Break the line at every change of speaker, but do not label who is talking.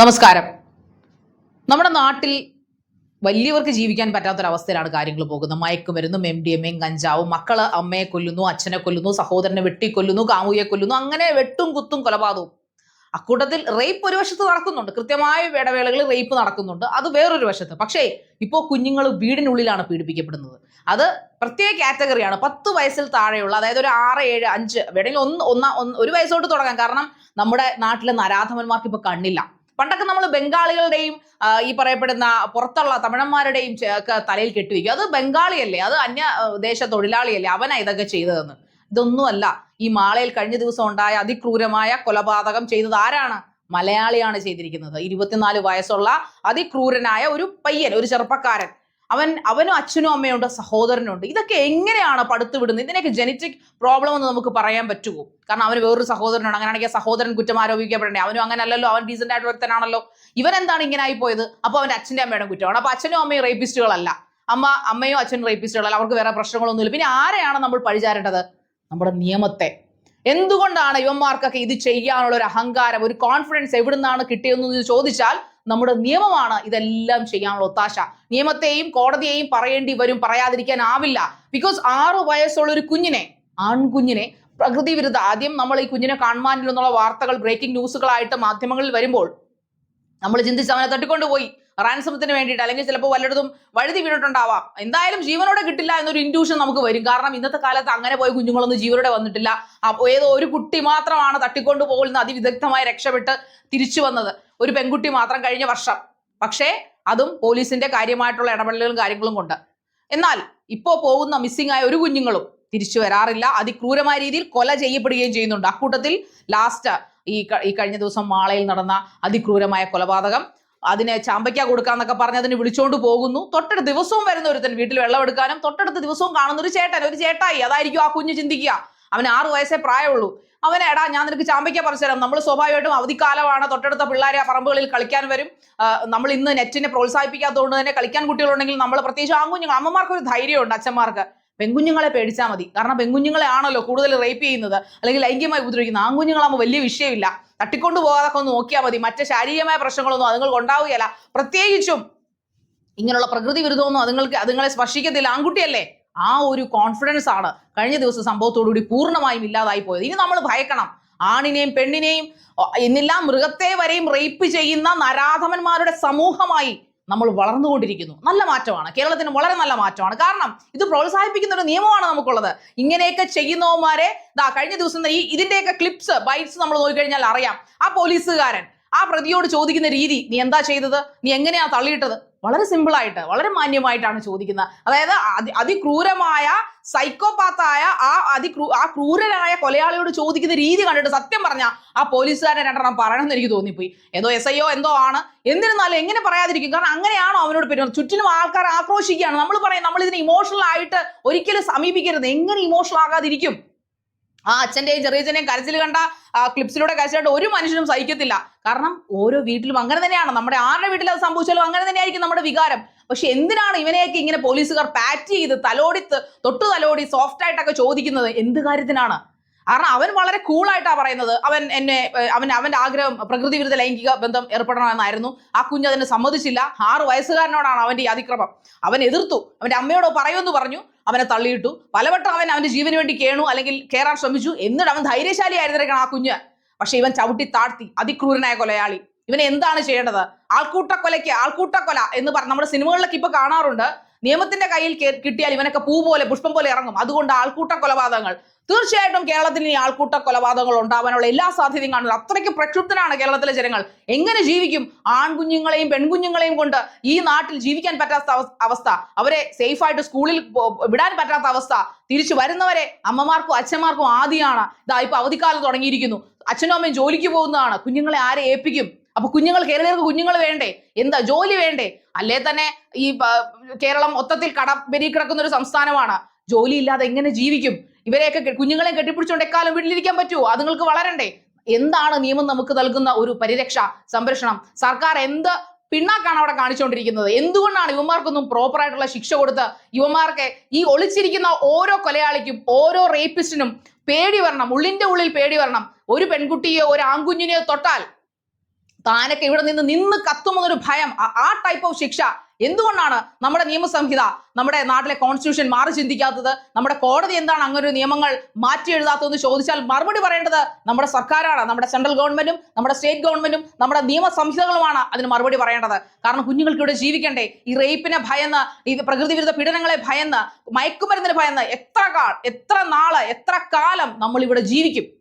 നമസ്കാരം. നമ്മുടെ നാട്ടിൽ വലിയവർക്ക് ജീവിക്കാൻ പറ്റാത്തൊരവസ്ഥയിലാണ് കാര്യങ്ങൾ പോകുന്നത്. മയക്കുമരുന്നും എം ഡി എമ്മയും കഞ്ചാവും മക്കൾ അമ്മയെ കൊല്ലുന്നു അച്ഛനെ കൊല്ലുന്നു സഹോദരനെ വെട്ടിക്കൊല്ലുന്നു കാമുകിയെ കൊല്ലുന്നു അങ്ങനെ വെട്ടും കുത്തും കൊലപാതകവും. അക്കൂട്ടത്തിൽ റേപ്പ് ഒരു വശത്ത് നടക്കുന്നുണ്ട്. കൃത്യമായ ഇടവേളകളിൽ റേപ്പ് നടക്കുന്നുണ്ട്. അത് വേറൊരു വശത്ത്. പക്ഷേ ഇപ്പോൾ കുഞ്ഞുങ്ങൾ വീടിനുള്ളിലാണ് പീഡിപ്പിക്കപ്പെടുന്നത്. അത് പ്രത്യേക കാറ്റഗറിയാണ് പത്ത് വയസ്സിൽ താഴെയുള്ള അതായത് ഒരു ആറ് ഏഴ് അഞ്ച് വേണമെങ്കിൽ ഒന്ന ഒന്ന് ഒരു വയസ്സോട്ട് തുടങ്ങാം. കാരണം നമ്മുടെ നാട്ടിലെ നരാധമന്മാർക്ക് ഇപ്പോൾ കണ്ണില്ല. പണ്ടൊക്കെ നമ്മൾ ബംഗാളികളുടെയും ഈ പറയപ്പെടുന്ന പുറത്തുള്ള തമിഴന്മാരുടെയും തലയിൽ കെട്ടിവെക്കും. അത് ബംഗാളിയല്ലേ? അത് അന്യ ദേശ തൊഴിലാളിയല്ലേ? അവനാ ഇതൊക്കെ ചെയ്തതെന്ന്. ഇതൊന്നുമല്ല. ഈ മാളയിൽ കഴിഞ്ഞ ദിവസം ഉണ്ടായ അതിക്രൂരമായ കൊലപാതകം ചെയ്തത് ആരാണ്? മലയാളിയാണ് ചെയ്തിരിക്കുന്നത്. ഇരുപത്തിനാല് വയസ്സുള്ള അതിക്രൂരനായ ഒരു പയ്യൻ ഒരു ചെറുപ്പക്കാരൻ. അവൻ അവനും അച്ഛനും അമ്മയുണ്ട് സഹോദരനുണ്ട് ഇതൊക്കെ എങ്ങനെയാണ് പടുത്തു വിടുന്നത്? ഇതിനൊക്കെ ജനറ്റിക് പ്രോബ്ലം എന്ന് നമുക്ക് പറയാൻ പറ്റുമോ? കാരണം അവന് വേറൊരു സഹോദരനുണ്ട്. അങ്ങനെയാണെങ്കിൽ സഹോദരൻ കുറ്റം ആരോപിക്കപ്പെടേണ്ടേ? അവനും അങ്ങനെ അല്ലല്ലോ അവൻ ഡീസന്റ് ആയിട്ട് ഒരുത്തനാണല്ലോ. ഇവൻ എന്താണ് ഇങ്ങനെ ആയി പോയത് അപ്പൊ അവന്റെ അച്ഛന്റെ അമ്മയുടെ കുറ്റമാണ്. അപ്പോൾ അച്ഛനും അമ്മയും റേപ്പിസ്റ്റുകളല്ല അമ്മ അമ്മയോ അച്ഛനും റേപ്പിസ്റ്റുകളല്ല അവർക്ക് വേറെ പ്രശ്നങ്ങളൊന്നുമില്ല. പിന്നെ ആരെയാണ് നമ്മൾ പഴിചാരേണ്ടത്? നമ്മുടെ നിയമത്തെ. എന്തുകൊണ്ടാണ് ഇവന്മാർക്കൊക്കെ ഇത് ചെയ്യാനുള്ള ഒരു അഹങ്കാരം ഒരു കോൺഫിഡൻസ് എവിടുന്നാണ് കിട്ടിയതെന്ന് ചോദിച്ചാൽ നമ്മുടെ നിയമമാണ് ഇതെല്ലാം ചെയ്യാനുള്ള ഒത്താശ. നിയമത്തെയും കോടതിയെയും പറയേണ്ടി വരും പറയാതിരിക്കാൻ ആവില്ല ബിക്കോസ് ആറ് വയസ്സുള്ള ഒരു കുഞ്ഞിനെ ആൺകുഞ്ഞിനെ പ്രകൃതി വിരുദ്ധ ആദ്യം നമ്മൾ ഈ കുഞ്ഞിനെ കാണുവാനില്ലെന്നുള്ള വാർത്തകൾ ബ്രേക്കിംഗ് ന്യൂസുകളായിട്ട് മാധ്യമങ്ങളിൽ വരുമ്പോൾ നമ്മൾ ചിന്തിച്ച് അവനെ തട്ടിക്കൊണ്ടുപോയി. റാൻസമത്തിന് വേണ്ടിയിട്ട് അല്ലെങ്കിൽ ചിലപ്പോൾ വല്ലയിടത്തും വഴുതി വീണിട്ടുണ്ടാവാം. എന്തായാലും ജീവനോടെ കിട്ടില്ല എന്നൊരു ഇൻഡ്യൂഷൻ നമുക്ക് വരും. കാരണം ഇന്നത്തെ കാലത്ത് അങ്ങനെ പോയ കുഞ്ഞുങ്ങളൊന്നും ജീവനോടെ വന്നിട്ടില്ല. ഏതോ ഒരു കുട്ടി മാത്രമാണ് തട്ടിക്കൊണ്ടു പോകുന്ന അതിവിദഗ്ധമായി രക്ഷപ്പെട്ട് തിരിച്ചു വന്നത്. ഒരു പെൺകുട്ടി മാത്രം കഴിഞ്ഞ വർഷം. പക്ഷേ അതും പോലീസിന്റെ കാര്യമായിട്ടുള്ള ഇടപെടലുകളും കാര്യങ്ങളും കൊണ്ട്. എന്നാൽ ഇപ്പോൾ പോകുന്ന മിസ്സിംഗ് ആയ ഒരു കുഞ്ഞുങ്ങളും തിരിച്ചു വരാറില്ല. അതിക്രൂരമായ രീതിയിൽ കൊല ചെയ്യപ്പെടുകയും ചെയ്യുന്നുണ്ട്. അക്കൂട്ടത്തിൽ ലാസ്റ്റ് ഈ ഈ കഴിഞ്ഞ ദിവസം മാളയിൽ നടന്ന അതിക്രൂരമായ കൊലപാതകം. അതിനെ ചാമ്പയ്ക്ക കൊടുക്കാന്നൊക്കെ പറഞ്ഞ് അതിനെ വിളിച്ചോണ്ട് പോകുന്നു. തൊട്ടടുത്ത ദിവസവും വരുന്ന ഒരുത്തൻ വീട്ടിൽ വെള്ളം എടുക്കാനും തൊട്ടടുത്ത ദിവസവും കാണുന്ന ഒരു ചേട്ടൻ ഒരു ചേട്ടായി. അതായിരിക്കും ആ കുഞ്ഞ് ചിന്തിക്കുക. അവന് ആറ് വയസ്സേ പ്രായമുള്ളൂ. അവനെ എടാ ഞാൻ നിനക്ക് ചാമ്പയ്ക്ക പറിച്ചു തരാം. നമ്മൾ സ്വാഭാവികമായിട്ടും അവധിക്കാലമാണ്. തൊട്ടടുത്ത പിള്ളേരെ ആ പറമ്പുകളിൽ കളിക്കാൻ വരും. നമ്മൾ ഇന്ന് നെറ്റിനെ പ്രോത്സാഹിപ്പിക്കാത്തതുകൊണ്ട് തന്നെ കളിക്കാൻ കുട്ടികളുണ്ടെങ്കിൽ നമ്മൾ പ്രത്യേകിച്ച് ആൺകുഞ്ഞുങ്ങൾ അമ്മമാർക്ക് ഒരു ധൈര്യമുണ്ട് അച്ഛന്മാർക്ക്. പെൺകുഞ്ഞുങ്ങളെ പേടിച്ചാൽ മതി. കാരണം പെൺകുഞ്ഞുങ്ങളെ ആണല്ലോ കൂടുതൽ റേപ്പ് ചെയ്യുന്നത്. അല്ലെങ്കിൽ ലൈംഗികമായി ഉപദ്രവിക്കുന്നത്. ആൺകുഞ്ഞുങ്ങളാകുമ്പോൾ വലിയ വിഷയമില്ല. തട്ടിക്കൊണ്ടു പോകാതൊക്കെ ഒന്ന് നോക്കിയാൽ മതി. മറ്റ് ശാരീരികമായ പ്രശ്നങ്ങളൊന്നും അതുങ്ങൾക്ക് ഉണ്ടാവുകയല്ല. പ്രത്യേകിച്ചും ഇങ്ങനെയുള്ള പ്രകൃതി വിരുദ്ധമൊന്നും അതുങ്ങൾക്ക് അതുങ്ങളെ സ്പർശിക്കത്തില്ല. ആൺകുട്ടിയല്ലേ? ആ ഒരു കോൺഫിഡൻസ് ആണ് കഴിഞ്ഞ ദിവസം സംഭവത്തോടുകൂടി പൂർണമായും ഇല്ലാതായി പോയത്. ഇനി നമ്മൾ ഭയക്കണം. ആണിനെയും പെണ്ണിനെയും എന്നെല്ലാം മൃഗത്തെ വരെയും റേപ്പ് ചെയ്യുന്ന നരാധമന്മാരുടെ സമൂഹമായി നമ്മൾ വളർന്നുകൊണ്ടിരിക്കുന്നു. നല്ല മാറ്റമാണ്. കേരളത്തിന് വളരെ നല്ല മാറ്റമാണ്. കാരണം ഇത് പ്രോത്സാഹിപ്പിക്കുന്ന ഒരു നിയമമാണ് നമുക്കുള്ളത്. ഇങ്ങനെയൊക്കെ ചെയ്യുന്നവന്മാരെ ദാ കഴിഞ്ഞ ദിവസം ഈ ഇതിന്റെയൊക്കെ ക്ലിപ്സ് ബൈറ്റ്സ് നമ്മൾ നോക്കിക്കഴിഞ്ഞാൽ അറിയാം. ആ പോലീസുകാരൻ ആ പ്രതിയോട് ചോദിക്കുന്ന രീതി നീ എന്താ ചെയ്തത്? നീ എങ്ങനെയാ തള്ളിയിട്ടത്? വളരെ സിമ്പിൾ ആയിട്ട് വളരെ മാന്യമായിട്ടാണ് ചോദിക്കുന്നത്. അതായത് അതി അതിക്രൂരമായ സൈക്കോപാത്തായ ആ അതിക്രൂ ആ ക്രൂരനായ കൊലയാളിയോട് ചോദിക്കുന്ന രീതി കണ്ടിട്ട് സത്യം പറഞ്ഞ ആ പോലീസുകാരനെ രണ്ടെണ്ണം പറയണമെന്ന് എനിക്ക് തോന്നിപ്പോയി. ഏതോ എസ് ഐയോ എന്തോ ആണ്. എന്നിരുന്നാലും എങ്ങനെ പറയാതിരിക്കും? കാരണം അങ്ങനെയാണോ അവനോട് പെരുമാറുന്നത് ചുറ്റിനും ആൾക്കാർ ആക്രോശിക്കുകയാണ്? നമ്മൾ പറയും നമ്മൾ ഇതിനെ ഇമോഷണൽ ആയിട്ട് ഒരിക്കലും സമീപിക്കരുത്. എങ്ങനെ ഇമോഷണൽ ആകാതിരിക്കും? ആ അച്ഛന്റെയും ചെറിയച്ഛന്റെയും കരച്ചിൽ കണ്ട ക്ലിപ്സിലൂടെ കണ്ട ഒരു മനുഷ്യനും സഹിക്കത്തില്ല. കാരണം ഓരോ വീട്ടിലും അങ്ങനെ തന്നെയാണ്. നമ്മുടെ ആരുടെ വീട്ടിൽ അത് സംഭവിച്ചാലും അങ്ങനെ തന്നെയായിരിക്കും നമ്മുടെ വികാരം. പക്ഷെ എന്തിനാണ് ഇവനെയൊക്കെ ഇങ്ങനെ പോലീസുകാർ പാറ്റ് ചെയ്ത് തലോടി തൊട്ടു തലോടി സോഫ്റ്റ് ആയിട്ടൊക്കെ ചോദിക്കുന്നത്? എന്ത് കാര്യത്തിനാണ്? കാരണം അവൻ വളരെ കൂളായിട്ടാണ് പറയുന്നത്. അവൻ എന്നെ അവൻ അവന്റെ ആഗ്രഹം പ്രകൃതി വിരുദ്ധ ലൈംഗിക ബന്ധം ഏർപ്പെടണമെന്നായിരുന്നു. ആ കുഞ്ഞ് അതിനെ സമ്മതിച്ചില്ല. ആറ് വയസ്സുകാരനോടാണ് അവന്റെ ഈ അതിക്രമം. അവൻ എതിർത്തു. അവന്റെ അമ്മയോട് പറയുമെന്ന് പറഞ്ഞു. അവനെ തള്ളിയിട്ടു. പലവട്ടം അവൻ അവന്റെ ജീവന് വേണ്ടി കേണു അല്ലെങ്കിൽ കയറാൻ ശ്രമിച്ചു. എന്നിട്ട് അവൻ ധൈര്യശാലിയായിരുന്നിരിക്കണം ആ കുഞ്ഞ്. പക്ഷെ ഇവൻ ചവിട്ടി താഴ്ത്തി അതിക്രൂരനായ കൊലയാളി. ഇവനെ എന്താണ് ചെയ്യേണ്ടത്? ആൾക്കൂട്ടക്കൊലയ്ക്ക് ആൾക്കൂട്ടക്കൊല എന്ന് പറഞ്ഞ് നമ്മുടെ സിനിമകളിലൊക്കെ ഇപ്പൊ കാണാറുണ്ട്. നിയമത്തിന്റെ കയ്യിൽ കിട്ടിയാൽ ഇവനൊക്കെ പൂ പോലെ പുഷ്പം പോലെ ഇറങ്ങും. അതുകൊണ്ട് ആൾക്കൂട്ട കൊലപാതകങ്ങൾ തീർച്ചയായിട്ടും കേരളത്തിൽ ഈ ആൾക്കൂട്ട കൊലപാതകങ്ങൾ ഉണ്ടാവാനുള്ള എല്ലാ സാധ്യതയും കാണുന്നത് അത്രയ്ക്ക് പ്രക്ഷുബ്ധനാണ് കേരളത്തിലെ ജനങ്ങൾ. എങ്ങനെ ജീവിക്കും? ആൺകുഞ്ഞുങ്ങളെയും പെൺകുഞ്ഞുങ്ങളെയും കൊണ്ട് ഈ നാട്ടിൽ ജീവിക്കാൻ പറ്റാത്ത അവസ്ഥ അവരെ സേഫായിട്ട് സ്കൂളിൽ വിടാൻ പറ്റാത്ത അവസ്ഥ തിരിച്ചു വരുന്നവരെ അമ്മമാർക്കും അച്ഛന്മാർക്കും ആദിയാണ്. ഇതാ ഇപ്പൊ അവധിക്കാലം തുടങ്ങിയിരിക്കുന്നു. അച്ഛനും അമ്മയും ജോലിക്ക് പോകുന്നതാണ്. കുഞ്ഞുങ്ങളെ ആരെ ഏൽപ്പിക്കും? അപ്പൊ കുഞ്ഞുങ്ങൾ കേരളീയർക്ക് കുഞ്ഞുങ്ങൾ വേണ്ടേ? എന്താ ജോലി വേണ്ടേ? അല്ലേ തന്നെ ഈ കേരളം മൊത്തത്തിൽ കട പെരി കിടക്കുന്ന ഒരു സംസ്ഥാനമാണ്. ജോലി ഇല്ലാതെ എങ്ങനെ ജീവിക്കും? ഇവരെയൊക്കെ കുഞ്ഞുങ്ങളെ കെട്ടിപ്പിടിച്ചുകൊണ്ട് എക്കാലം വീട്ടിലിരിക്കാൻ പറ്റുമോ അതുങ്ങൾക്ക് വളരണ്ടേ? എന്താണ് നിയമം നമുക്ക് നൽകുന്ന ഒരു പരിരക്ഷ സംരക്ഷണം? സർക്കാർ എന്ത് പിണ്ണാക്കാണ് അവിടെ കാണിച്ചുകൊണ്ടിരിക്കുന്നത് എന്തുകൊണ്ടാണ് യുവമാർക്കൊന്നും പ്രോപ്പർ ആയിട്ടുള്ള ശിക്ഷ കൊടുത്ത് ഇവന്മാർക്ക് ഈ ഒളിച്ചിരിക്കുന്ന ഓരോ കൊലയാളിക്കും ഓരോ റേപ്പിസ്റ്റിനും പേടി വരണം ഉള്ളിന്റെ ഉള്ളിൽ പേടി വരണം. ഒരു പെൺകുട്ടിയോ ഒരു ആൺകുഞ്ഞിനെയോ തൊട്ടാൽ താനൊക്കെ ഇവിടെ നിന്ന് നിന്ന് കത്തുമെന്നൊരു ഭയം ആ- ടൈപ്പ് ഓഫ് ശിക്ഷ. എന്തുകൊണ്ടാണ് നമ്മുടെ നിയമസംഹിത നമ്മുടെ നാട്ടിലെ കോൺസ്റ്റിറ്റ്യൂഷൻ മാറി ചിന്തിക്കാത്തത്? നമ്മുടെ കോടതി എന്താണ് അങ്ങനെ ഒരു നിയമങ്ങൾ മാറ്റി എഴുതാത്തതെന്ന് ചോദിച്ചാൽ മറുപടി പറയേണ്ടത് നമ്മുടെ സർക്കാരാണ് നമ്മുടെ സെൻട്രൽ ഗവൺമെന്റും നമ്മുടെ സ്റ്റേറ്റ് ഗവൺമെന്റും നമ്മുടെ നിയമസംഹിതകളുമാണ് അതിന് മറുപടി പറയേണ്ടത്. കാരണം കുഞ്ഞുങ്ങൾക്ക് ഇവിടെ ജീവിക്കണ്ടേ? ഈ റേപ്പിനെ ഭയന്ന് ഈ പ്രകൃതി വിരുദ്ധ പീഡനങ്ങളെ ഭയന്ന് മയക്കുമരുന്നിന് ഭയന്ന് എത്ര കാൾ എത്ര നാൾ എത്ര കാലം നമ്മൾ ഇവിടെ ജീവിക്കും?